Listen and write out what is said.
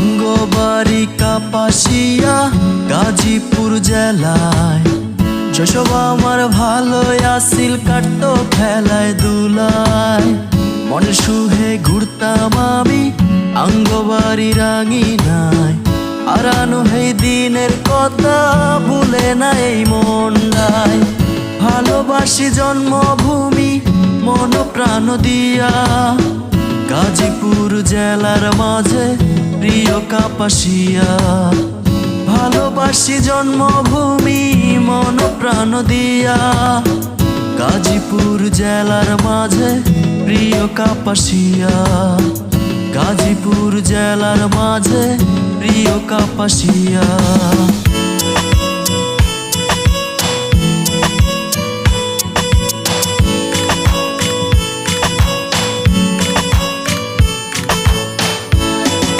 আঙ্গবাড়ি কাপাসিয়া, গাজীপুর জেলায়। যশব আমার ভালো আসিল, কাটতো খেলায় দুলায়। মনে সুহে ঘুরতাম আমি আঙ্গবাড়ি রাঙি নাই আরানো এই দিনের কথা ভুলে না এই মনটায় ভালোবাসি জন্মভূমি মন প্রাণ দিয়া। গাজীপুর জেলার মাঝে প্রিয় কাপাসিয়া, ভালোবাসি জন্মভূমি মন প্রাণ দিয়া। গাজীপুর জেলার মাঝে প্রিয় কাপাসিয়া, গাজীপুর জেলার মাঝে প্রিয় কাপাসিয়া।